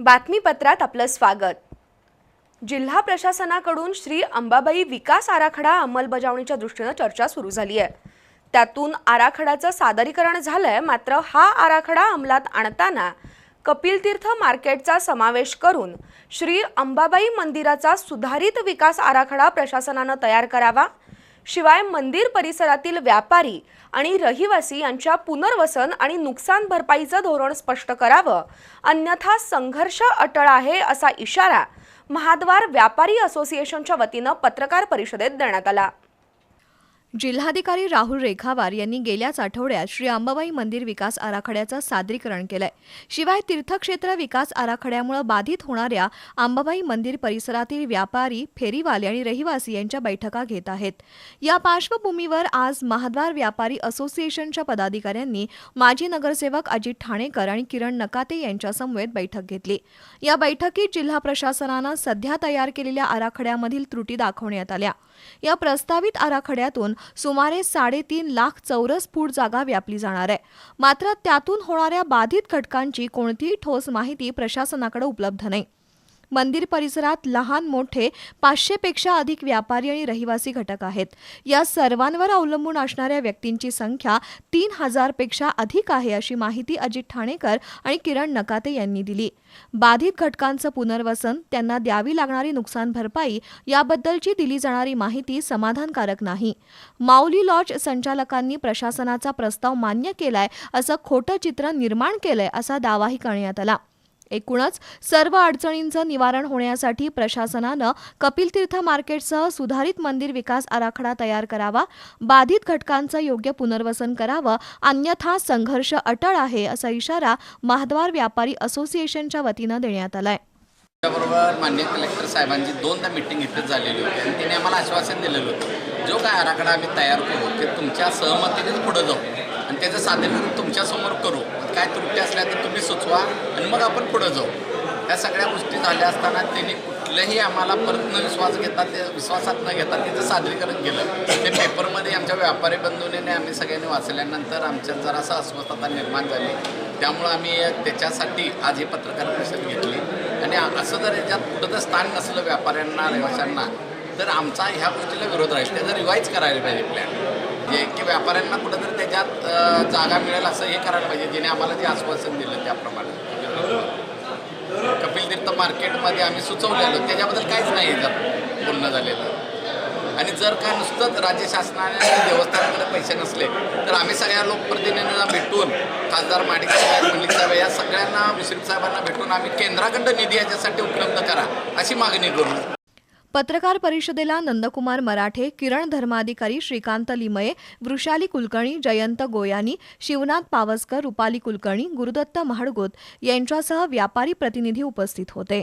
बातमीपत्रात आपलं स्वागत. जिल्हा प्रशासनाकडून श्री अंबाबाई विकास आराखडा अंमलबजावणीच्या दृष्टीनं चर्चा सुरू झाली आहे त्यातून आराखड्याचं सादरीकरण झालंय मात्र हा आराखडा अंमलात आणताना कपिलतीर्थ मार्केटचा समावेश करून श्री अंबाबाई मंदिराचा सुधारित विकास आराखडा प्रशासनानं तयार करावा शिवाय मंदिर परिसरातील व्यापारी आणि रहिवासी यांच्या पुनर्वसन आणि नुकसान भरपाईचं धोरण स्पष्ट करावं. अन्यथा संघर्ष अटळ आहे असा इशारा महाद्वार व्यापारी असोसिएशनच्या वतीनं पत्रकार परिषदेत देण्यात आला. जिल्हाधिकारी राहुल रेखावार यांनी गेल्याच आठवड्यात श्री अंबाबाई मंदिर विकास आराखड्याचं सादरीकरण केलंय. शिवाय तीर्थक्षेत्र विकास आराखड्यामुळे बाधित होणाऱ्या अंबाबाई मंदिर परिसरातील व्यापारी फेरीवाले आणि रहिवासी यांच्या बैठका घेत आहेत. या पार्श्वभूमीवर आज महाद्वार व्यापारी असोसिएशनच्या पदाधिकाऱ्यांनी माजी नगरसेवक अजित ठाणेकर आणि किरण नकाते यांच्यासमवेत बैठक घेतली. या बैठकीत जिल्हा प्रशासनानं सध्या तयार केलेल्या आराखड्यामधील त्रुटी दाखवण्यात आल्या. या प्रस्तावित आराखड्यातून सुमारे साडेतीन लाख चौरस फूट जागा व्यापली जाणार आहे. मात्र त्यातून होणाऱ्या बाधित घटकांची कोणतीही ठोस माहिती प्रशासनाकडे उपलब्ध नाही. मंदिर परिसरात लहान मोठे पाचशेपेक्षा अधिक व्यापारी आणि रहिवासी घटक आहेत. या सर्वांवर अवलंबून असणाऱ्या व्यक्तींची संख्या तीन हजारपेक्षा अधिक आहे अशी माहिती अजित ठाणेकर आणि किरण नकाते यांनी दिली. बाधित घटकांचं पुनर्वसन त्यांना द्यावी लागणारी नुकसान भरपाई याबद्दलची दिली जाणारी माहिती समाधानकारक नाही. माऊली लॉज संचालकांनी प्रशासनाचा प्रस्ताव मान्य केलाय असं खोटं चित्र निर्माण केलंय असा दावाही करण्यात आला. एकूणच सर्व अडचणींचं निवारण होण्यासाठी प्रशासनानं कपिलतीर्थ मार्केटसह सुधारित मंदिर विकास आराखडा तयार करावा बाधित घटकांचं योग्य पुनर्वसन करावं अन्यथा संघर्ष अटळ आहे असा इशारा महाद्वार व्यापारी असोसिएशनच्या वतीनं देण्यात आलाय. त्याबरोबर मान्य कलेक्टर साहेबांची दोनदा मिटिंग इथेच झालेली होती. आणि तिने आम्हाला आश्वासन दिलेलं होतं जो काय आराखडा आम्ही तयार करू ते तुमच्या सहमतीनेच पुढं जाऊ. आणि त्याचं सादरीकरण तुमच्यासमोर करू. काय त्रुटी असल्या तर तुम्ही सुचवा आणि मग आपण पुढं जाऊ. या सगळ्या गोष्टी झाल्या असताना त्यांनी कुठलंही आम्हाला परत न विश्वास घेता ते विश्वासात न घेता त्याचं सादरीकरण केलं. ते पेपरमध्ये आमच्या व्यापारी बंधूने आम्ही सगळ्यांनी वाचल्यानंतर आमच्यात जरासं अस्वस्थता निर्माण झाली. त्यामुळं आम्ही त्याच्यासाठी आज ही पत्रकार परिषद घेतली. आणि असं जर याच्यात कुठं स्थान नसलं व्यापाऱ्यांना रहिवाशांना तर आमचा ह्या गोष्टीला विरोध राहील. त्याचं रिवाईज करायला पाहिजे प्लॅन जे की व्यापाऱ्यांना कुठंतरी त्याच्यात जागा मिळेल असं हे करायला पाहिजे ज्याने आम्हाला जे आश्वासन दिलं त्याप्रमाणे. कपिल तीर्थ मार्केटमध्ये आम्ही सुचवलेलं त्याच्याबद्दल काहीच नाही याच्यात बोलणं झालेलं. आणि जर का नुसतंच राज्य शासनाने आणि देवस्थानाकडे पैसे नसले तर आम्ही सगळ्या लोकप्रतिनिधींना भेटून खासदार माडिक साहेब मलिक साहेब या सगळ्यांना मिश्रित साहेबांना भेटून आम्ही केंद्राकडं निधी याच्यासाठी उपलब्ध करा अशी मागणी करू. पत्रकार परिषदेला नंदकुमार मराठे किरण धर्माधिकारी श्रीकांत लिमये वृषाली कुलकर्णी जयंत गोयानी शिवनाथ पावसकर रुपाली कुलकर्णी गुरुदत्त महाडगोत यांच्यासह व्यापारी प्रतिनिधी उपस्थित होते.